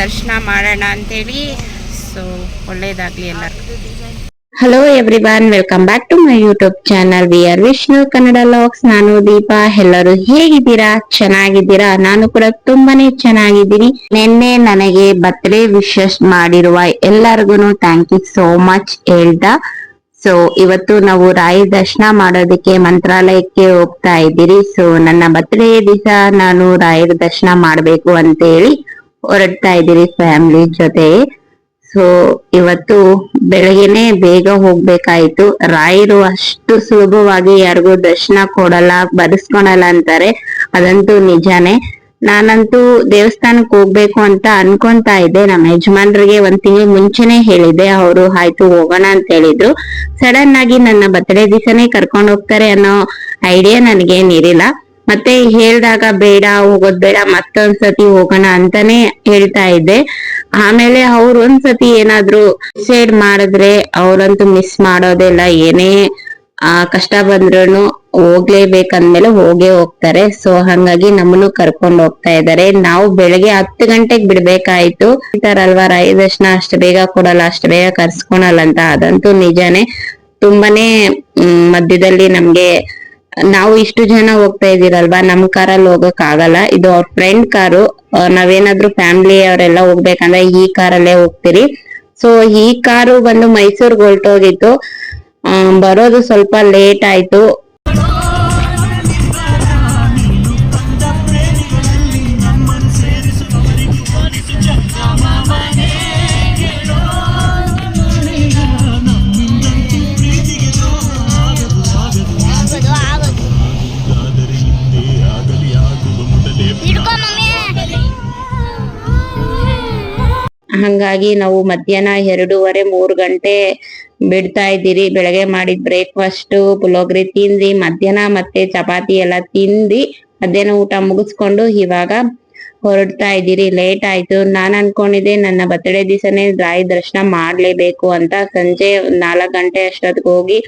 ದರ್ಶನ ಮಾಡೋಣ ಅಂತೇಳಿ. ಸೊ ಒಳ್ಳೇದಾಗ್ಲಿ ಎಲ್ಲರಿಗೂ. Hello everyone welcome back to my YouTube channel we are Vishnu Kannada vlogs ನಾನು ದೀಪಾ. ಎಲ್ಲರೂ ಹೇಗಿದ್ದೀರಾ? ಚೆನ್ನಾಗಿದ್ದೀರಾ? ನಾನು ಕೂಡ ತುಂಬಾನೇ ಚೆನ್ನಾಗಿದ್ದೀನಿ. ನಿನ್ನೆ ನನಗೆ ಬರ್ತ್ಡೇ ವಿಶಸ್ ಮಾಡಿರುವ ಎಲ್ಲರಿಗೂ ಥ್ಯಾಂಕ್ ಯು ಸೋ ಮಚ್ ಹೇಳ್ದ. ಸೊ ಇವತ್ತು ನಾವು ರಾಯ ದರ್ಶನ ಮಾಡೋದಕ್ಕೆ ಮಂತ್ರಾಲಯಕ್ಕೆ ಹೋಗ್ತಾ ಇದ್ದೀರಿ. ಸೊ ನನ್ನ ಬರ್ತ್ಡೇ ದಿವಸ ನಾನು ರಾಯರ ದರ್ಶನ ಮಾಡಬೇಕು ಅಂತ ಹೇಳಿ ಹೊರಡ್ತಾ ಇದ್ದೀರಿ ಫ್ಯಾಮಿಲಿ ಜೊತೆ. ಸೊ ಇವತ್ತು ಬೆಳಗ್ಗೆನೆ ಬೇಗ ಹೋಗ್ಬೇಕಾಯ್ತು. ರಾಯರು ಅಷ್ಟು ಸುಲಭವಾಗಿ ಯಾರಿಗೂ ದರ್ಶನ ಕೊಡಲ್ಲ, ಬರೆಸ್ಕೊಳಲ್ಲ ಅಂತಾರೆ. ಅದಂತೂ ನಿಜಾನೇ. ನಾನಂತೂ ದೇವಸ್ಥಾನಕ್ಕೆ ಹೋಗ್ಬೇಕು ಅಂತ ಅನ್ಕೊಂತಾ ಇದ್ದೆ. ನಮ್ಮ ಯಜಮಾನ್ರಿಗೆ ಒಂದ್ ತಿಂಗಳು ಮುಂಚೆನೆ ಹೇಳಿದ್ದೆ. ಅವರು, ಆಯ್ತು, ಹೋಗೋಣ ಅಂತ ಹೇಳಿದ್ರು. ಸಡನ್ ಆಗಿ ನನ್ನ ಬರ್ತ್ಡೇ ದಿವಸನೇ ಕರ್ಕೊಂಡು ಹೋಗ್ತಾರೆ ಅನ್ನೋ ಐಡಿಯಾ ನನಗೇನಿರಿಲ್ಲ ಮತ್ತೆ ಹೇಳ್ದಾಗ ಬೇಡ, ಹೋಗೋದ್ ಬೇಡ, ಮತ್ತೊಂದ್ಸತಿ ಹೋಗೋಣ ಅಂತಾನೆ ಹೇಳ್ತಾ ಇದ್ದೆ. ಆಮೇಲೆ ಅವ್ರು ಒಂದ್ಸತಿ ಏನಾದ್ರು ಡಿಸೈಡ್ ಮಾಡಿದ್ರೆ ಅವ್ರಂತೂ ಮಿಸ್ ಮಾಡೋದಿಲ್ಲ ಏನೇ, ಆ, ಕಷ್ಟ ಬಂದ್ರು ಹೋಗ್ಲೇಬೇಕಂದ್ಮೇಲೆ ಹೋಗೇ ಹೋಗ್ತಾರೆ. ಸೊ ಹಂಗಾಗಿ ನಮ್ಮನ್ನು ಕರ್ಕೊಂಡು ಹೋಗ್ತಾ ಇದ್ದಾರೆ. ನಾವು ಬೆಳಗ್ಗೆ ಹತ್ತು ಗಂಟೆಗೆ ಬಿಡ್ಬೇಕಾಯ್ತು. ಅಂತಾರಲ್ವಾ ರಾಯ ದರ್ಶನ ಅಷ್ಟು ಬೇಗ ಕೊಡಲ್ಲ, ಅಷ್ಟು ಬೇಗ ಕರ್ಸ್ಕೊಳಲ್ಲ ಅಂತ, ಅದಂತೂ ನಿಜಾನೇ ತುಂಬಾನೇ ಮಧ್ಯದಲ್ಲಿ ನಮ್ಗೆ ನಾವು ಇಷ್ಟು ಜನ ಹೋಗ್ತಾ ಇದೀರಲ್ವಾ? ನಮ್ ಕಾರಲ್ಲಿ ಹೋಗಕ್ ಆಗಲ್ಲ. ಇದು ಅವ್ರ ಫ್ರೆಂಡ್ ಕಾರು. ನಾವೇನಾದ್ರೂ ಫ್ಯಾಮಿಲಿ ಅವರೆಲ್ಲ ಹೋಗ್ಬೇಕಂದ್ರೆ ಈ ಕಾರಲ್ಲೇ ಹೋಗ್ತೀರಿ. ಸೊ ಈ ಕಾರು ಬಂದು ಮೈಸೂರ್ಗೆ ಹೊರಟೋಗಿತ್ತು. ಬರೋದು ಸ್ವಲ್ಪ ಲೇಟ್ ಆಯ್ತು. ಹಂಗಾಗಿ ನಾವು ಮಧ್ಯಾಹ್ನ ಎರಡೂವರೆ, ಮೂರ್ ಗಂಟೆ ಬಿಡ್ತಾ ಇದ್ದೀರಿ. ಬೆಳಗ್ಗೆ ಮಾಡಿದ್ ಬ್ರೇಕ್ಫಾಸ್ಟ್ ಪುಲೋಗ್ರಿ ತಿಂದಿ ಮಧ್ಯಾಹ್ನ ಮತ್ತೆ ಚಪಾತಿ ಎಲ್ಲ ತಿಂದಿ ಮಧ್ಯಾಹ್ನ ಊಟ ಮುಗಿಸ್ಕೊಂಡು ಇವಾಗ ಹೊರಡ್ತಾ ಇದ್ದೀರಿ. ಲೇಟ್ ಆಯ್ತು. ನಾನು ಅನ್ಕೊಂಡಿದ್ದೆ ನನ್ನ ಬರ್ತ್ಡೇ ದಿವಸನೇ ರಾಯಿ ದರ್ಶನ ಮಾಡ್ಲೇಬೇಕು ಅಂತ. ಸಂಜೆ ನಾಲ್ಕು ಗಂಟೆ ಅಷ್ಟೊತ್ತಿಗೆ ಹೋಗಿ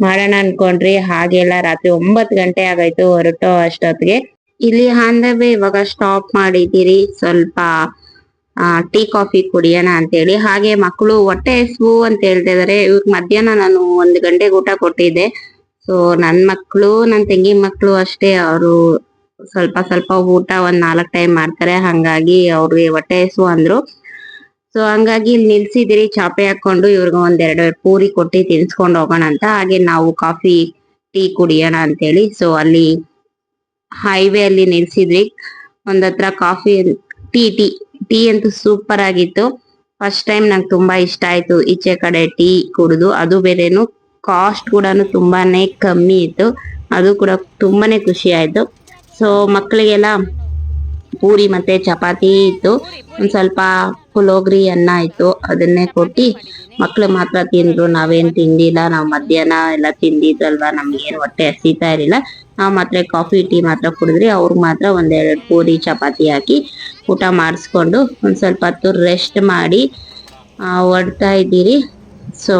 ಮಾಡೋಣ ಅನ್ಕೊಂಡ್ರಿ. ಹಾಗೆಲ್ಲ ರಾತ್ರಿ ಒಂಬತ್ತು ಗಂಟೆ ಆಗೋಯ್ತು ಹೊರಟೋ ಅಷ್ಟೊತ್ತಿಗೆ. ಇಲ್ಲಿ ಆನ್ ದ ಇವಾಗ ಸ್ಟಾಪ್ ಮಾಡಿದ್ದೀರಿ. ಸ್ವಲ್ಪ ಆ, ಟೀ ಕಾಫಿ ಕುಡಿಯೋಣ ಅಂತೇಳಿ. ಹಾಗೆ ಮಕ್ಕಳು ಹೊಟ್ಟೆ ಹಸ್ವು ಅಂತ ಹೇಳ್ತಾ ಇದಾರೆ. ಇವ್ರಿಗೆ ಮಧ್ಯಾಹ್ನ ನಾನು ಒಂದ್ ಗಂಟೆಗೆ ಊಟ ಕೊಟ್ಟಿದ್ದೆ ಸೊ ನನ್ ಮಕ್ಕಳು ನನ್ ತಂಗಿ ಮಕ್ಕಳು ಅಷ್ಟೇ. ಅವರು ಸ್ವಲ್ಪ ಸ್ವಲ್ಪ ಊಟ ಒಂದ್ ನಾಲ್ಕ್ ಟೈಮ್ ಮಾಡ್ತಾರೆ. ಹಂಗಾಗಿ ಅವ್ರಿಗೆ ಹೊಟ್ಟೆ ಹಸ್ವು ಅಂದ್ರು. ಸೊ ಹಂಗಾಗಿ ಇಲ್ಲಿ ನಿಲ್ಸಿದಿರಿ ಚಾಪೆ ಹಾಕೊಂಡು ಇವ್ರಿಗೆ ಒಂದೆರಡು ಪೂರಿ ಕೊಟ್ಟು ತಿನ್ಸ್ಕೊಂಡು ಹೋಗೋಣ ಅಂತ. ಹಾಗೆ ನಾವು ಕಾಫಿ, ಟೀ ಕುಡಿಯೋಣ ಅಂತೇಳಿ. ಸೊ ಅಲ್ಲಿ ಹೈವೇ ಅಲ್ಲಿ ನಿಲ್ಸಿದ್ರಿ. ಒಂದತ್ರ ಕಾಫಿ, ಟೀ ಟೀ. ಟೀ ಅಂತೂ ಸೂಪರ್ ಆಗಿತ್ತು. ಫಸ್ಟ್ ಟೈಮ್ ನಂಗೆ ತುಂಬಾ ಇಷ್ಟ ಆಯ್ತು. ಈಚೆ ಕಡೆ ಟೀ ಕುಡಿದು. ಅದು ಬೇರೆನು ಕಾಸ್ಟ್ ಕೂಡ ತುಂಬಾನೇ ಕಮ್ಮಿ ಇತ್ತು. ಅದು ಕೂಡ ತುಂಬಾನೇ ಖುಷಿ ಆಯ್ತು. ಸೊ ಮಕ್ಕಳಿಗೆಲ್ಲ ಪೂರಿ ಮತ್ತೆ ಚಪಾತಿ ಇತ್ತು. ಒಂದ್ ಸ್ವಲ್ಪ ಪುಲೋಗ್ರಿ ಅನ್ನ ಇತ್ತು. ಅದನ್ನೇ ಕೊಟ್ಟಿ ಮಕ್ಳು ಮಾತ್ರ ತಿಂದ್ರು. ನಾವೇನ್ ತಿಂದಿಲ್ಲ. ನಾವು ಮಧ್ಯಾಹ್ನ ಎಲ್ಲ ತಿಂದಿದ್ವಲ್ವಾ? ನಮ್ಗೇನ್ ಹೊಟ್ಟೆ ಹಸಿತಾ ಇರಲಿಲ್ಲ. ನಾವ್ ಮಾತ್ರ ಕಾಫಿ ಟೀ ಮಾತ್ರ ಕುಡಿದ್ರಿ ಅವ್ರಿಗೆ ಮಾತ್ರ ಒಂದೆರಡು ಪೂರಿ ಚಪಾತಿ ಹಾಕಿ ಊಟ ಮಾಡಿಸ್ಕೊಂಡು ಒಂದು ಸ್ವಲ್ಪ ಹೊತ್ತು ರೆಸ್ಟ್ ಮಾಡಿ ಆ, ಹೊರಡ್ತಾ ಇದ್ದೀರಿ. ಸೊ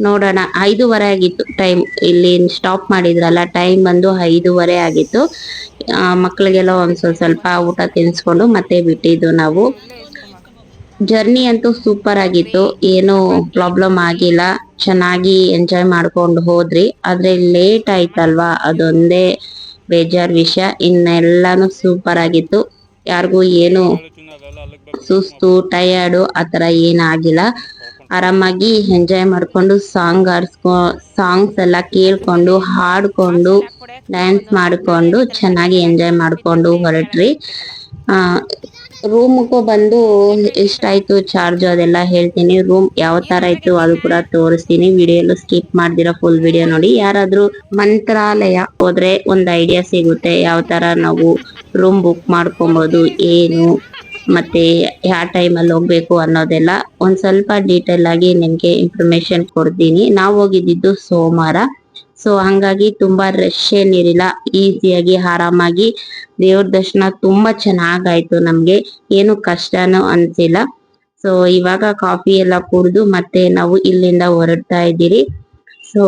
ನೋಡೋಣ. ಐದೂವರೆ ಆಗಿತ್ತು ಟೈಮ್ ಇಲ್ಲಿ ಸ್ಟಾಪ್ ಮಾಡಿದ್ರಲ್ಲ ಟೈಮ್ ಬಂದು ಐದೂವರೆ ಆಗಿತ್ತು. ಮಕ್ಕಳಿಗೆಲ್ಲ ಒಂದು ಸ್ವಲ್ಪ ಸ್ವಲ್ಪ ಊಟ ತಿನ್ಸ್ಕೊಂಡು ಮತ್ತೆ ಬಿಟ್ಟಿದ್ದು ನಾವು. ಜರ್ನಿ ಅಂತೂ ಸೂಪರ್ ಆಗಿತ್ತು. ಏನು ಪ್ರಾಬ್ಲಮ್ ಆಗಿಲ್ಲ. ಚೆನ್ನಾಗಿ ಎಂಜಾಯ್ ಮಾಡ್ಕೊಂಡು ಹೋದ್ರಿ. ಆದ್ರೆ ಲೇಟ್ ಆಯ್ತಲ್ವಾ? ಅದೊಂದೇ ಬೇಜಾರ್ ವಿಷಯ. ಇನ್ನೆಲ್ಲಾನು ಸೂಪರ್ ಆಗಿತ್ತು. ಯಾರಿಗೂ ಏನು ಸುಸ್ತು ಟಯರ್ಡು ಆತರ ಏನಾಗಿಲ್ಲ ಆರಾಮಾಗಿ ಎಂಜಾಯ್ ಮಾಡ್ಕೊಂಡು ಸಾಂಗ್ ಆಡ್ಸ್ಕೊ ಸಾಂಗ್ಸ್ ಎಲ್ಲ ಕೇಳ್ಕೊಂಡು, ಹಾಡ್ಕೊಂಡು ಡ್ಯಾನ್ಸ್ ಮಾಡಿಕೊಂಡು, ಚೆನ್ನಾಗಿ ಎಂಜಾಯ್ ಮಾಡ್ಕೊಂಡು ಹೊರಟ್ರಿ. ಆ ರೂಮ್ಗೂ ಬಂದು ಎಷ್ಟಾಯ್ತು ಚಾರ್ಜ್ ಅದೆಲ್ಲ ಹೇಳ್ತೀನಿ. ರೂಮ್ ಯಾವ ತರ ಇತ್ತು ಅದು ಕೂಡ ತೋರಿಸ್ತೀನಿ. ವಿಡಿಯೋ ಸ್ಕಿಪ್ ಮಾಡ್ದಿರೋ ಫುಲ್ ವಿಡಿಯೋ ನೋಡಿ. ಯಾರಾದ್ರೂ ಮಂತ್ರಾಲಯ ಹೋದ್ರೆ ಒಂದ್ ಐಡಿಯಾ ಸಿಗುತ್ತೆ. ಯಾವ ತರ ನಾವು ರೂಮ್ ಬುಕ್ ಮಾಡ್ಕೊಬೋದು, ಏನು, ಮತ್ತೆ ಯಾವ ಟೈಮಲ್ಲಿ ಹೋಗ್ಬೇಕು ಅನ್ನೋದೆಲ್ಲ ಒಂದ್ ಸ್ವಲ್ಪ ಡೀಟೇಲ್ ಆಗಿ ನಿಮ್ಗೆ ಇನ್ಫಾರ್ಮೇಶನ್ ಕೊಡ್ತೀನಿ. ನಾವು ಹೋಗಿದ್ದು ಸೋಮವಾರ. ಸೊ ಹಂಗಾಗಿ ತುಂಬಾ ರಶ್ ಏನಿರಲಿಲ್ಲ. ಈಸಿಯಾಗಿ ಆರಾಮಾಗಿ ದೇವ್ರ ದರ್ಶನ ತುಂಬಾ ಚೆನ್ನಾಗಾಯ್ತು ನಮ್ಗೆ. ಏನು ಕಷ್ಟನೂ ಅನ್ಸಿಲ್ಲ. ಸೊ ಇವಾಗ ಕಾಫಿ ಎಲ್ಲ ಕುಡಿದು ಮತ್ತೆ ನಾವು ಇಲ್ಲಿಂದ ಹೊರಡ್ತಾ ಇದ್ದೀರಿ. ಸೊ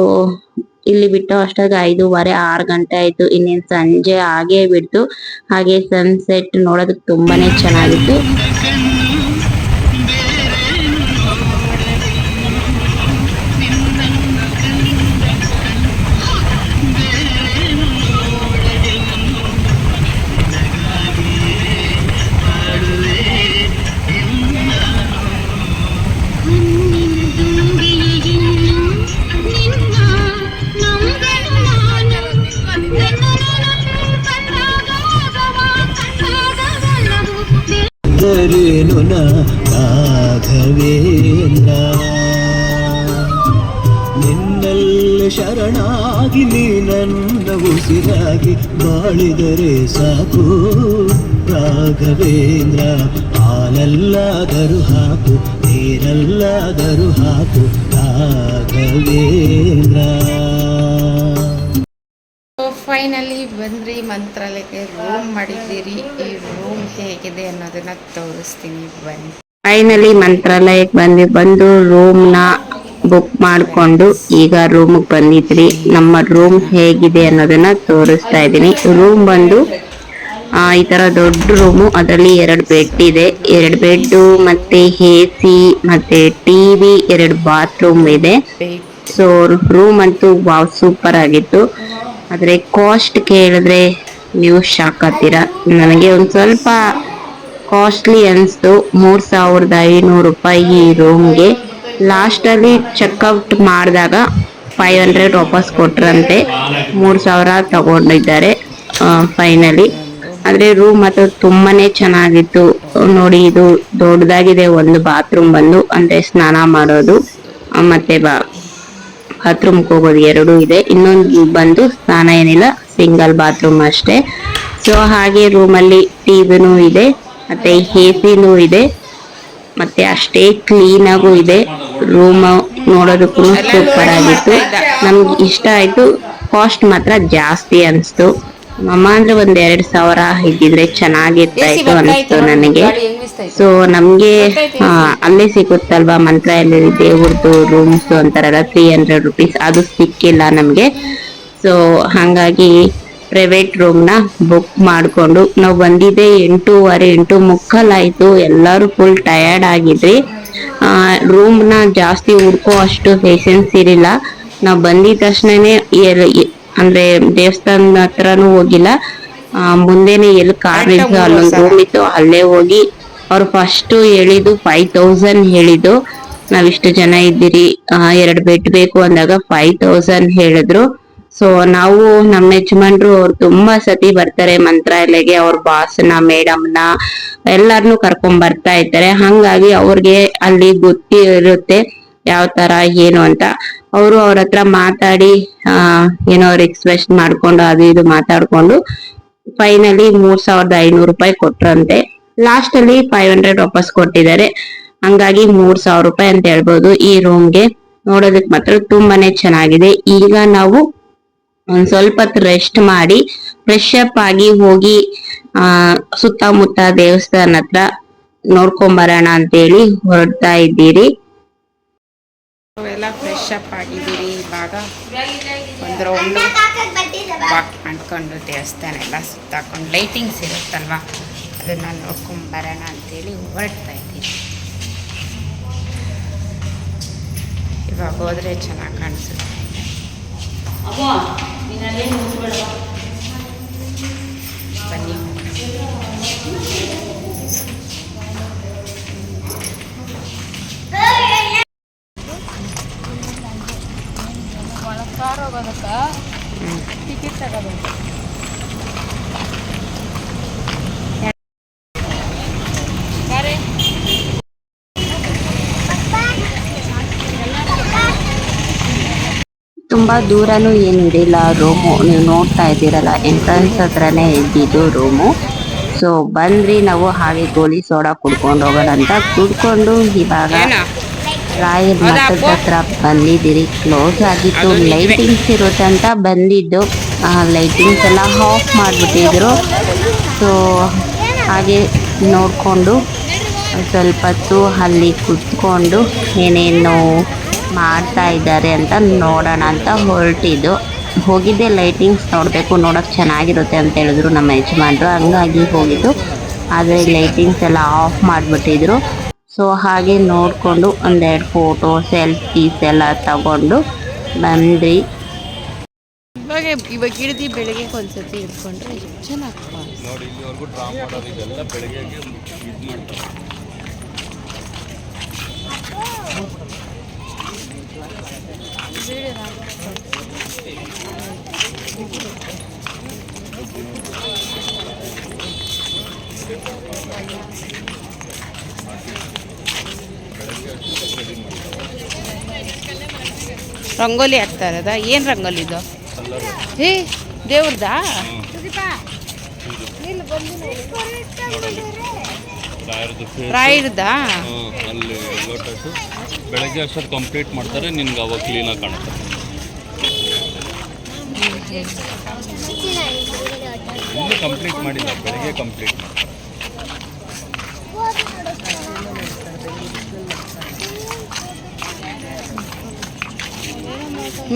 ಇಲ್ಲಿ ಬಿಟ್ಟು ಅಷ್ಟಾಗ ಐದೂವರೆ, ಆರು ಗಂಟೆ ಆಯ್ತು. ಇನ್ನೇನು ಸಂಜೆ ಹಾಗೆ ಬಿಡ್ತು. ಹಾಗೆ ಸನ್ಸೆಟ್ ನೋಡೋದಕ್ಕೆ ತುಂಬಾನೇ ಚೆನ್ನಾಗಿತ್ತು. ದರೇನು ರಾಘವೇಂದ್ರ ನಿನ್ನಲ್ಲಿ ಶರಣಾಗಿ ನನ್ನ ಉಸಿರಾಗಿ ಬಾಳಿದರೆ ಸಾಕು ರಾಘವೇಂದ್ರ. ಹಾಲಲ್ಲಾದರೂ ಹಾಕು ನೀರಲ್ಲಾದರೂ ಹಾಕು ರಾಘವೇಂದ್ರ. ಫೈನಲಿ ಬಂದ್ರಿ ಮಂತ್ರಾಲಯಕ್ಕೆ ರೂಮ್ ಮಾಡಿದ್ದೀರಿ. ಈ ರೂಮ್ ಹೇಗಿದೆ ಅನ್ನೋದನ್ನ ತೋರಿಸ್ತೀನಿ ಬನ್ನಿ. ಫೈನಲಿ ಮಂತ್ರಾಲಯಕ್ಕೆ ಬಂದ್ವಿ. ಬಂದು ರೂಮ್ನ ಬುಕ್ ಮಾಡಿಕೊಂಡು ಈಗ ರೂಮ್ ಬಂದಿದ್ರಿ. ನಮ್ಮ ರೂಮ್ ಹೇಗಿದೆ ಅನ್ನೋದನ್ನ ತೋರಿಸ್ತಾ ಇದ್ದೀನಿ. ರೂಮ್ ಬಂದು ಆ, ಈ ತರ ದೊಡ್ಡ ರೂಮು ಅದರಲ್ಲಿ ಎರಡು ಬೆಡ್ ಇದೆ. ಎರಡು ಬೆಡ್ ಮತ್ತೆ ಎ ಸಿ ಮತ್ತೆ ಟಿವಿ ಎರಡು ಬಾತ್ರೂಮ್ ಇದೆ. ಸೊ ರೂಮ್ ಅಂತೂ ವಾವ್ ಸೂಪರ್ ಆಗಿತ್ತು. ಆದ್ರೆ ಕಾಸ್ಟ್ ಕೇಳಿದ್ರೆ ನೀವು ಶಾಕ್ ಆತೀರ ನನಗೆ ಒಂದು ಸ್ವಲ್ಪ ಕಾಸ್ಟ್ಲಿ ಅನಿಸ್ತು. ಮೂರು ಸಾವಿರದ ಐನೂರು ರೂಪಾಯಿ ಈ ರೂಮ್ಗೆ ಲಾಸ್ಟಲ್ಲಿ ಚೆಕ್ಔಟ್ ಮಾಡಿದಾಗ ಫೈವ್ ಹಂಡ್ರೆಡ್ ವಾಪಸ್ ಕೊಟ್ರಂತೆ. ಮೂರು ಸಾವಿರ ತಗೊಂಡಿದ್ದಾರೆ ಫೈನಲಿ ಆದರೆ ರೂಮ್ ಮಾತ್ರ ತುಂಬಾ ಚೆನ್ನಾಗಿತ್ತು. ನೋಡಿ, ಇದು ದೊಡ್ಡದಾಗಿದೆ. ಒಂದು ಬಾತ್ರೂಮ್ ಬಂದು, ಅಂದರೆ ಸ್ನಾನ ಮಾಡೋದು ಮತ್ತು ಮತ್ತೆ ಬಾ ಬಾತ್ರೂಮ್ ಹೋಗೋದು ಎರಡು ಇದೆ. ಇನ್ನೊಂದು ಬಂದು ಸ್ನಾನ ಏನಿಲ್ಲ ಸಿಂಗಲ್ ಬಾತ್ರೂಮ್ ಅಷ್ಟೇ. ಸೊ ಹಾಗೆ ರೂಮಲ್ಲಿ ಟಿವಿನೂ ಇದೆ, ಮತ್ತೆ ಎ ಸಿನೂ ಇದೆ, ಮತ್ತೆ ಅಷ್ಟೇ ಕ್ಲೀನ್ ಆಗೂ ಇದೆ. ರೂಮ್ ನೋಡೋದಕ್ಕೂ ಸೂಪರ್ ಆಗಿತ್ತು. ನಮ್ಗೆ ಇಷ್ಟ ಆಯ್ತು. ಕಾಸ್ಟ್ ಮಾತ್ರ ಜಾಸ್ತಿ ಅನ್ಸ್ತು. ಅಮ್ಮ ಅಂದ್ರೆ ಒಂದ್ ಎರಡ್ ಸಾವಿರ ಇದ್ದಿದ್ರೆ ಚೆನ್ನಾಗಿರ್ತಾಯಿತ್ತು ಅನಿಸ್ತು ನನಗೆ. ಸೊ ನಮ್ಗೆ ಅಲ್ಲೇ ಸಿಗುತ್ತಲ್ವಾ ಮಂತ್ರಾಲಯದಲ್ಲಿ ದೇವ್ರದ್ದು ರೂಮ್ಸ್ ಅಂತಾರಲ್ಲ ತ್ರೀ ಹಂಡ್ರೆಡ್ ರುಪೀಸ್ ಅದು ಸಿಕ್ಕಿಲ್ಲ ನಮ್ಗೆ. ಸೊ ಹಂಗಾಗಿ ಪ್ರೈವೇಟ್ ರೂಮ್ನ ಬುಕ್ ಮಾಡಿಕೊಂಡು ನಾವು ಬಂದಿದ್ದೆ ಎಂಟೂವರೆ ಎಂಟು ಮುಕ್ಕಲಾಯ್ತು ಎಲ್ಲರೂ ಫುಲ್ ಟಯರ್ಡ್ ಆಗಿದ್ರಿ. ರೂಮ್ನ ಜಾಸ್ತಿ ಹುಡ್ಕೋ ಅಷ್ಟು ಪೇಷನ್ಸ್ ಇರಲಿಲ್ಲ. ನಾವು ಬಂದಿದ ತಕ್ಷಣನೇ ಅಂದ್ರೆ ದೇವಸ್ಥಾನದ ಹತ್ರನೂ ಹೋಗಿಲ್ಲ. ಆ, ಮುಂದೆನೆ ಎಲ್ಲಿ ಕಾರ್ ಇತ್ತು ಅಲ್ಲೊಂದು ರೂಮ್ ಇತ್ತು ಅಲ್ಲೇ ಹೋಗಿ ಅವ್ರು ಫಸ್ಟ್ ಹೇಳಿದ್ದು ಫೈವ್ ತೌಸಂಡ್ ಹೇಳಿದ್ದು. ನಾವಿಷ್ಟು ಜನ ಇದ್ದೀರಿ ಎರಡು ಬೆಡ್ ಬೇಕು ಅಂದಾಗ ಫೈವ್ ತೌಸಂಡ್ ಹೇಳಿದ್ರು. ಸೊ ನಾವು ನಮ್ಮ ಯಜಮಾನ್ರು ಅವ್ರು ತುಂಬಾ ಸತಿ ಬರ್ತಾರೆ ಮಂತ್ರಾಲಯಗೆ ಅವ್ರ ಬಾಸ್ನ ಮೇಡಮ್ನ ಎಲ್ಲಾರ್ನು ಕರ್ಕೊಂಡ್ ಬರ್ತಾ ಇರ್ತಾರೆ. ಹಂಗಾಗಿ ಅವ್ರಿಗೆ ಅಲ್ಲಿ ಗೊತ್ತಿರುತ್ತೆ ಯಾವ ತರ ಏನು ಅಂತ. ಅವರು ಅವ್ರ ಹತ್ರ ಮಾತಾಡಿ, ಆ, ಏನೋ ರಿಕ್ವೆಸ್ಟ್ ಮಾಡ್ಕೊಂಡು ಅದು ಇದು ಮಾತಾಡ್ಕೊಂಡು ಫೈನಲಿ ಮೂರ್ ಸಾವಿರದ ಐನೂರು ರೂಪಾಯಿ ಕೊಟ್ರಂತೆ. ಲಾಸ್ಟ್ ಅಲ್ಲಿ ಫೈವ್ ಹಂಡ್ರೆಡ್ ವಾಪಸ್ ಕೊಟ್ಟಿದ್ದಾರೆ. ಹಂಗಾಗಿ ಮೂರ್ ಸಾವಿರ ರೂಪಾಯಿ ಅಂತ ಹೇಳ್ಬೋದು. ಈ ರೂಮ್ಗೆ ನೋಡೋದಕ್ ಮಾತ್ರ ತುಂಬಾನೇ ಚೆನ್ನಾಗಿದೆ. ಈಗ ನಾವು ಒಂದ್ ಸ್ವಲ್ಪ ರೆಸ್ಟ್ ಮಾಡಿ ಫ್ರೆಶ್ ಅಪ್ ಆಗಿ ಹೋಗಿ, ಆ, ಸುತ್ತಮುತ್ತ ದೇವಸ್ಥಾನ ಹತ್ರ ನೋಡ್ಕೊಂಡ್ ಬರೋಣ ಅಂತೇಳಿ ಹೊರಡ್ತಾ ಇದ್ದೀರಿ. ಎಲ್ಲ ಫ್ರೆಶ್ ಅಪ್ ಆಗಿದ್ದೀರಿ ಇವಾಗ. ಒಂದು ರೌಂಡು ವಾಕ್ ಮಾಡ್ಕೊಂಡು ದೇವಸ್ಥಾನ ಎಲ್ಲ ಸುತ್ತಾಕೊಂಡು ಲೈಟಿಂಗ್ಸ್ ಇರುತ್ತಲ್ವ? ಅದನ್ನು ನೋಡ್ಕೊಂಡು ಬರೋಣ ಅಂತೇಳಿ ಹೊರಡ್ತಾ ಇದ್ದೀನಿ. ಇವಾಗ ಹೋದ್ರೆ ಚೆನ್ನಾಗಿ ಕಾಣಿಸುತ್ತೆ. ಬನ್ನಿ. ತುಂಬಾ ದೂರನೂ ಏನಿರಲಿಲ್ಲ ರೂಮು ನೀವು ನೋಡ್ತಾ ಇದ್ದೀರಲ್ಲ ಎಂಟ್ರೆನ್ಸ್ ಹತ್ರನೇ ಇದ್ದಿದ್ದು ರೂಮು. ಸೊ ಬಂದ್ರಿ ನಾವು ಹಾಗೆ ಗೋಲಿ ಸೋಡಾ ಕುಡ್ಕೊಂಡು ಹೋಗೋಣ ಅಂತ ಕುಡ್ಕೊಂಡು ಇವಾಗ ರಾಯಲ್ ಮಠದ ಹತ್ರ ಬಂದಿದ್ದೀರಿ. ಕ್ಲೋಸ್ ಆಗಿತ್ತು ಲೈಟಿಂಗ್ಸ್ ಇರುತ್ತಂತ ಅಂತ ಬಂದಿದ್ದು. ಲೈಟಿಂಗ್ಸ್ ಎಲ್ಲ ಆಫ್ ಮಾಡಿಬಿಟ್ಟಿದ್ರು. ಸೊ ಹಾಗೆ ನೋಡಿಕೊಂಡು ಸ್ವಲ್ಪ ಹೊತ್ತು ಅಲ್ಲಿ ಕುತ್ಕೊಂಡು ಏನೇನು ಮಾಡ್ತಾ ಇದ್ದಾರೆ ಅಂತ ನೋಡೋಣ ಅಂತ ಹೊರಟಿದ್ದು. ಹೋಗಿದ್ದೆ ಲೈಟಿಂಗ್ಸ್ ನೋಡಬೇಕು, ನೋಡೋಕೆ ಚೆನ್ನಾಗಿರುತ್ತೆ ಅಂತ ಹೇಳಿದ್ರು ನಮ್ಮ ಯಜಮಾನರು. ಹಂಗಾಗಿ ಹೋಗಿದ್ದು. ಆದರೆ ಲೈಟಿಂಗ್ಸ್ ಎಲ್ಲ ಆಫ್ ಮಾಡಿಬಿಟ್ಟಿದ್ರು. ಸೊ ಹಾಗೆ ನೋಡಿಕೊಂಡು ಒಂದೆರಡು ಫೋಟೋ ಸೆಲ್ಫೀಸ್ ಎಲ್ಲ ತಗೊಂಡು ಬಂದ್ವಿ. ಇವಾಗ ಇವಾಗ ಹಿಡಿದು ಬೆಳಗ್ಗೆ ಒಂದ್ಸತಿ ಇಟ್ಕೊಂಡ್ರೆ ಚೆನ್ನಾಗಿ ನೋಡಿ ಇಲ್ಲಿವರೆಗೂ ಡ್ರಾ ಮಾಡೋದು ಇದೆಲ್ಲ ಬೆಳಗ್ಗೆ ಇದು ಮಾಡ್ತಾರೆ. ರಂಗೋಲಿ ಹಾಕ್ತಾ ಇರೋದಾ? ಏನು ರಂಗೋಲಿ ಇದು? ಏ ದೇವ್ರದಾ? ರಾಯರದು? ಅಲ್ಲಿ ಲೋಟಸ್ ಬೆಳಗ್ಗೆ ಅಷ್ಟೊತ್ತು ಕಂಪ್ಲೀಟ್ ಮಾಡ್ತಾರೆ ನಿನ್ಗೆ ಅವಾಗ ಕ್ಲೀನಾಗಿ ಕಾಣುತ್ತೆ. ಇನ್ನೂ ಕಂಪ್ಲೀಟ್ ಮಾಡಿಲ್ಲ ಬೆಳಗ್ಗೆ ಕಂಪ್ಲೀಟ್ ಮಾಡ್ತಾರೆ.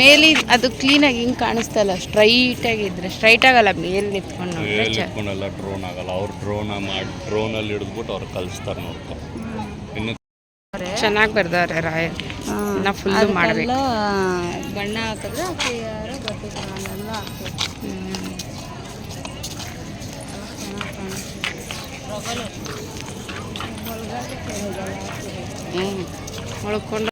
ಮೇಲಿ ಅದು ಕ್ಲೀನಾಗಿ ಹಿಂಗೆ ಕಾಣಿಸ್ತಲ್ಲ ಸ್ಟ್ರೈಟಾಗಿ ಇದ್ರೆ ಸ್ಟ್ರೈಟ್ ಆಗಲ್ಲ ಮೇಲೆ ನಿಂತ್ಕೊಂಡು ನೋಡಿದ್ರೆ ಚ ಡ್ರೋನ್ ಆಗಲ್ಲ. ಅವ್ರು ಡ್ರೋನ ಮಾಡಿ ಡ್ರೋನಲ್ಲಿ ಹಿಡಿದ್ಬಿಟ್ಟು ಅವ್ರು ಕಲಿಸ್ತಾರೆ ನೋಡ್ಕೊ. ಇನ್ನು ಚೆನ್ನಾಗಿ ಬರ್ದವ್ರೆ ರಾಯ. ನಾ ಫುಲ್ ಮಾಡಬೇಕು. ಬಣ್ಣ ಹಾಕಿದ್ರೆ ಯಾರೋ ಬರ್ತಿದ್ರು ನಾನೆಲ್ಲ ಹಾಕ್ಬೇಕು. ಹ್ಞೂ ಮುಳ್ಕೊಂಡು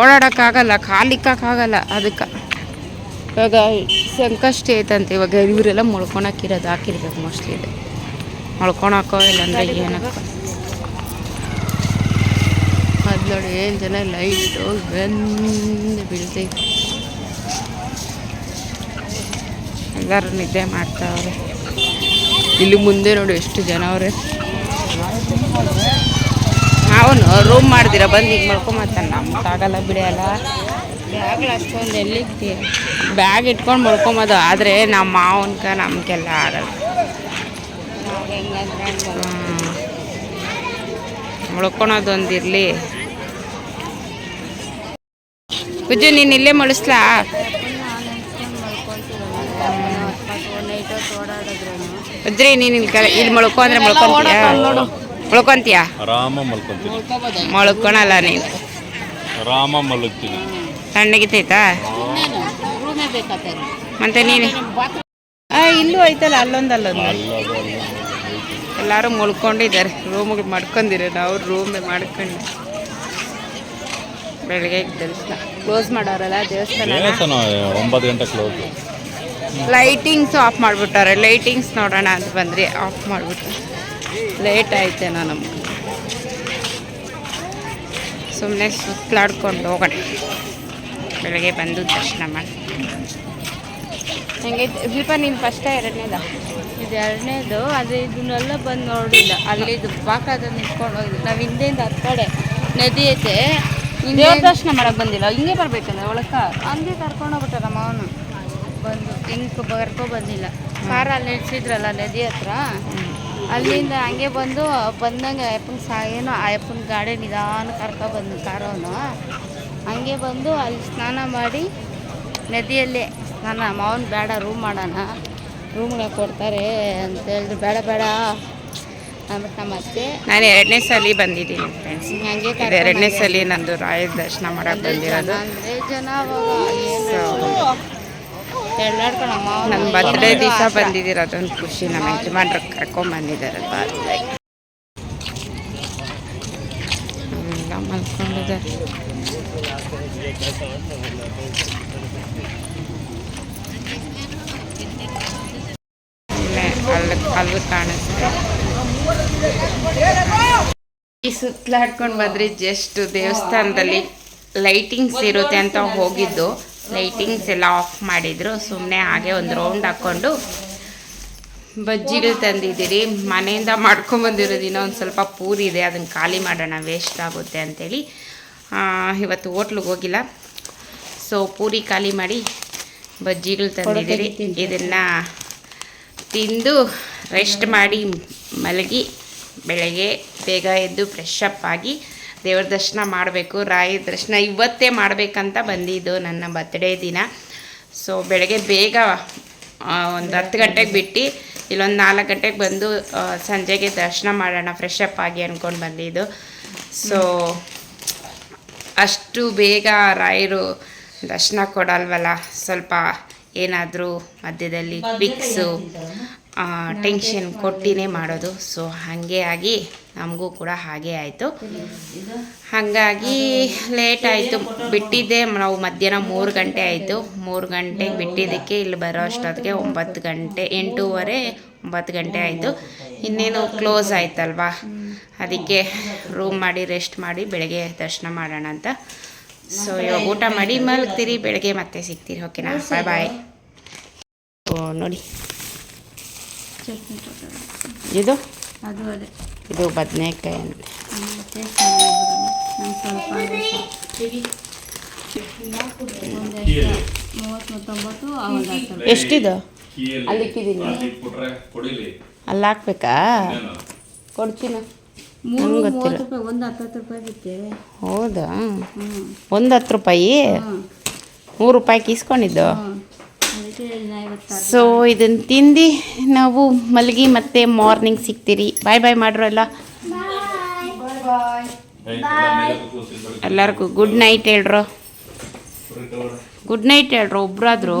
ಓಡಾಡೋಕ್ಕಾಗಲ್ಲ ಕಾಲಿಕ್ಕಾಗಲ್ಲ ಅದಕ್ಕೆ. ಇವಾಗ ಸಂಕಷ್ಟ ಐತಂತೆ ಇವಾಗ ಇವರೆಲ್ಲ ಮುಳ್ಕೊಳಕ್ಕಿರೋದು ಹಾಕಿರ್ಬೇಕು ಮೋಸ್ಟ್ಲಿ ಇದು. ಮುಳ್ಕೊಳಕ್ಕೋ ಇಲ್ಲಾಂದ್ರೆ ಏನಕ್ಕೋ. ಅದು ನೋಡಿ ಏನು ಜನ ಲೈಟು ಬಂದು ಬೀಳ್ತೈತೆ ಎಲ್ಲರೂ ನಿದ್ದೆ ಮಾಡ್ತಾವ್ರೆ ಇಲ್ಲಿ ಮುಂದೆ ನೋಡಿ ಎಷ್ಟು ಜನ ಅವ್ರೆ. ನಾವು ರೂಮ್ ಮಾಡ್ದಿರ, ಬಂದು ಈಗ ಮಲ್ಕೊಂಬತ್ತಾನ ನಮ್ಗಾಗಲ್ಲ ಬಿಡಿಯಲ್ಲ ಬ್ಯಾಗ್ಗಳು ಅಷ್ಟೊಂದು ಎಲ್ಲಿಗೆ ಬ್ಯಾಗ್ ಇಟ್ಕೊಂಡು ಮಲ್ಕೊಂಬೋದು, ಆದರೆ ನಮ್ಮ ಮಾವನ್ಕ ನಮಗೆಲ್ಲ ಆಗಲ್ಲ. ಮುಳ್ಕೊಳೋದೊಂದು ಇರಲಿ. ಪೂಜೆ, ನೀನು ಇಲ್ಲೇ ಮಳಿಸ್ಲಾ ಅದ್ರಿ ನೀನು ಇಲ್ಲಿ ಕಡೆ ಇಲ್ಲಿ ಮಳ್ಕೊ ಅಂದ್ರೆ ಮಳ್ಕೊಂತೀಯ ಆರಾಮ ಮಲ್ಕೊಂತೀನಿ. ಮಳ್ಕೊಳಲ್ಲ ನೀನು ಆರಾಮ ಮಲಗ್ತೀನಿ. ತಣ್ಣಗಿತೈತಾ ಮತ್ತೆ ನೀನು ಇಲ್ಲೂ ಐತಲ್ಲ ಅಲ್ಲೊಂದು ಅಲ್ಲೊಂದು. ಅಲ್ಲದು ಅಲ್ಲ ಎಲ್ಲರೂ ಮುಳ್ಕೊಂಡಿದ್ದಾರೆ ರೂಮಿಗೆ ಮಾಡ್ಕೊಂಡಿರ ನಾವು ರೂಮ್ ಮಾಡ್ಕೊಂಡು. ಬೆಳಗ್ಗೆ ದರ್ಶನ ಕ್ಲೋಸ್ ಮಾಡೋರಲ್ಲ ದೇವಸ್ಥಾನ? ದೇವಸ್ಥಾನ ಒಂಬತ್ತು ಗಂಟೆ ಕ್ಲೋಸ್ ಲೈಟಿಂಗ್ಸ್ ಆಫ್ ಮಾಡಿಬಿಟ್ಟಾರೆ. ಲೈಟಿಂಗ್ಸ್ ನೋಡೋಣ ಅಂತ ಬಂದ್ರಿ ಆಫ್ ಮಾಡಿಬಿಟ್ಟು ಲೇಟ್ ಆಯ್ತೇನೋ ನಮ್ಗೆ ಸುಮ್ಮನೆ ಸುತ್ತಲಾಡ್ಕೊಂಡು ಹೋಗೋಣ. ಬೆಳಗ್ಗೆ ಬಂದು ದರ್ಶನ ಮಾಡಿ. ಹೆಂಗೈತೆ? ದೀಪ ನೀನು ಫಸ್ಟ ಎರಡನೇದ? ಇದು ಎರಡನೇದು ಅದು ಇದನ್ನೆಲ್ಲ ಬಂದು ನೋಡಿಲ್ಲ ಅಲ್ಲಿ ಇದು ಪಾಕದ ನಿಂತ್ಕೊಂಡು ಹೋಗಿದ್ದು. ನಾವು ಹಿಂದೆಯಿಂದ ಹತ್ತು ಕಡೆ ನದಿ ಐತೆ. ದೇವ್ರ ದರ್ಶನ ಮಾಡಕ್ಕೆ ಬಂದಿಲ್ಲ. ಹಿಂಗೆ ಬರ್ಬೇಕಂದ್ರೆ ಒಳಕ ಹಂಗೆ ಕರ್ಕೊಂಡೋಗ್ಬಿಟ್ಟ ನಮ್ಮ ಅವನು ಬಂದು ಹಿಂಗೆ ಕರ್ಕೊ ಬಂದಿಲ್ಲ. ಕಾರ ಅಲ್ಲಿ ನಿಲ್ಸಿದ್ರಲ್ಲ ನದಿ ಹತ್ರ? ಅಲ್ಲಿಂದ ಹಂಗೆ ಬಂದು ಬಂದಂಗೆ ಅಯ್ಯಪ್ಪನ ಸಾ ಏನೋ ಅಯ್ಯಪ್ಪನ ಗಾಡಿ ನಿಧಾನ ಕರ್ಕೊ ಬಂದು ಕಾರವನು. ಹಂಗೆ ಬಂದು ಅಲ್ಲಿ ಸ್ನಾನ ಮಾಡಿ ನದಿಯಲ್ಲೇ ಸ್ನಾನ ಮಾವನ ಬೇಡ ರೂಮ್ ಮಾಡೋಣ. ರೂಮ್ಗೆ ಕೊಡ್ತಾರೆ ಅಂತ ಹೇಳಿದ್ರು. ಬೇಡ ಬೇಡ. ಅಂದ್ಬಿಟ್ಟು ನಮ್ಮ ಅತ್ತೆ. ನಾನು ಎರಡನೇ ಸಲ ಬಂದಿದ್ದೀನಿ ಫ್ರೆಂಡ್ಸ್ ಹಂಗೆ ಎರಡನೇ ಸಲ ನಂದು ರಾಯಲ್ ದರ್ಶನ ಮಾಡೋಕೆ ಬಂದಿರೋದು. ಅಂದ್ರೆ ಜನ ಅವಾಗ ಏನು ಎಲ್ಲಾಡ್ಕೊಂಡು ನಮ್ಮ ನನ್ನ ಬರ್ತ್ಡೇ ದಿವಸ ಬಂದಿದ್ದೀರ, ಅದೊಂದು ಖುಷಿ. ನಮ್ಮ ಯಜಮಾನ್ರು ಕರ್ಕೊಂಬಂದಿದ್ದಾರಲ್ವ ಅದಕ್ಕೆ ಎಲ್ಲ ಮಲ್ಕೊಂಡಿದ್ದಾರೆ. ಅಲ್ಲಿ ಅಲ್ಲಿ ಕಾಣಿಸ್ತೆ ಈ ಸುತ್ತಲಾಡ್ಕೊಂಡು ಬಂದ್ರಿ ಜಸ್ಟ್ ದೇವಸ್ಥಾನದಲ್ಲಿ ಲೈಟಿಂಗ್ಸ್ ಇರುತ್ತೆ ಅಂತ ಹೋಗಿದ್ದು. ಲೈಟಿಂಗ್ಸ್ ಎಲ್ಲ ಆಫ್ ಮಾಡಿದ್ರು. ಸುಮ್ಮನೆ ಹಾಗೆ ಒಂದು ರೌಂಡ್ ಹಾಕ್ಕೊಂಡು ಬಜ್ಜಿಗಳು ತಂದಿದ್ದೀರಿ. ಮನೆಯಿಂದ ಮಾಡ್ಕೊಂಬಂದಿರೋದಿನ ಒಂದು ಸ್ವಲ್ಪ ಪೂರಿ ಇದೆ. ಅದನ್ನು ಖಾಲಿ ಮಾಡೋಣ ವೇಸ್ಟ್ ಆಗುತ್ತೆ ಅಂಥೇಳಿ ಇವತ್ತು ಹೋಟ್ಲಿಗೆ ಹೋಗಿಲ್ಲ. ಸೊ ಪೂರಿ ಖಾಲಿ ಮಾಡಿ ಬಜ್ಜಿಗಳು ತಂದಿದ್ದೀರಿ. ಇದನ್ನು ತಿಂದು ರೆಸ್ಟ್ ಮಾಡಿ ಮಲಗಿ ಬೆಳಗ್ಗೆ ಬೇಗ ಎದ್ದು ಫ್ರೆಶ್ ಅಪ್ ಆಗಿ ದೇವ್ರ ದರ್ಶನ ಮಾಡಬೇಕು ರಾಯಿ ದರ್ಶನ ಇವತ್ತೇ ಮಾಡಬೇಕಂತ ಬಂದಿದ್ದು ನನ್ನ ಬರ್ತ್ಡೇ ದಿನ. ಸೊ ಬೆಳಗ್ಗೆ ಬೇಗ ಒಂದು ಹತ್ತು ಗಂಟೆಗೆ ಬಿಟ್ಟು ಇಲ್ಲೊಂದು ನಾಲ್ಕು ಗಂಟೆಗೆ ಬಂದು ಸಂಜೆಗೆ ದರ್ಶನ ಮಾಡೋಣ ಫ್ರೆಶ್ ಅಪ್ ಆಗಿ ಅಂದ್ಕೊಂಡು ಬಂದಿದ್ದು. ಸೊ ಅಷ್ಟು ಬೇಗ ರಾಯರು ದರ್ಶನ ಕೊಡಲ್ವಲ್ಲ ಸ್ವಲ್ಪ ಏನಾದರೂ ಮಧ್ಯದಲ್ಲಿ ವಿಕ್ಸು ಟೆನ್ಷನ್ ಕೊಟ್ಟಿನೇ ಮಾಡೋದು. ಸೊ ಹಾಗೆ ಆಗಿ ನಮಗೂ ಕೂಡ ಹಾಗೆ ಆಯಿತು. ಹಾಗಾಗಿ ಲೇಟ್ ಆಯಿತು. ಬಿಟ್ಟಿದ್ದೆ ನಾವು ಮಧ್ಯಾಹ್ನ ಮೂರು ಗಂಟೆ ಆಯಿತು. ಮೂರು ಗಂಟೆಗೆ ಬಿಟ್ಟಿದ್ದಕ್ಕೆ ಇಲ್ಲಿ ಬರೋ ಅಷ್ಟೊತ್ತಿಗೆ ಒಂಬತ್ತು ಗಂಟೆ ಎಂಟೂವರೆ ಒಂಬತ್ತು ಗಂಟೆ ಆಯಿತು. ಇನ್ನೇನು ಕ್ಲೋಸ್ ಆಯ್ತಲ್ವಾ? ಅದಕ್ಕೆ ರೂಮ್ ಮಾಡಿ ರೆಸ್ಟ್ ಮಾಡಿ ಬೆಳಗ್ಗೆ ದರ್ಶನ ಮಾಡೋಣ ಅಂತ. ಸೊ ಇವಾಗ ಊಟ ಮಾಡಿ ಮಲಗ್ತೀರಿ ಬೆಳಗ್ಗೆ ಮತ್ತೆ ಸಿಗ್ತೀರಿ. ಓಕೆನಾ ಬಾಯ್ ಬಾಯ್ ಓ ನೋಡಿ. ಇದು? ಅದು ಅದೇ. ಇದು ಬದನೆಕಾಯಿ ಅಂತ ಎಷ್ಟಿದು? ಅಲ್ಲಿ ಇಕ್ಕಿದ್ದೀನಿ ಅಲ್ಲಿ ಹಾಕ್ಬೇಕಾ? ಕೊಡ್ತೀನಿ. ಹೌದಾ? ಹ್ಞೂ ಒಂದು ಹತ್ತು ರೂಪಾಯಿ? ಮೂರು ರೂಪಾಯಿ ಇಸ್ಕೊಂಡಿದ್ದು ಹ್ಞೂ ಅದಕ್ಕೆ ಇನ್ನು ಐವತ್ತಾರು ಸೊ ಇದನ್ನು ತಿಂದು ನಾವು ಮಲಗಿ ಮತ್ತೆ ಮಾರ್ನಿಂಗ್ ಸಿಗ್ತೀರಿ. ಬಾಯ್ ಬಾಯ್ ಮಾಡ್ರು ಎಲ್ಲ. ಎಲ್ಲರಿಗೂ ಗುಡ್ ನೈಟ್ ಹೇಳ್ರು. ಗುಡ್ ನೈಟ್ ಹೇಳ್ರು ಒಬ್ರಾದ್ರು.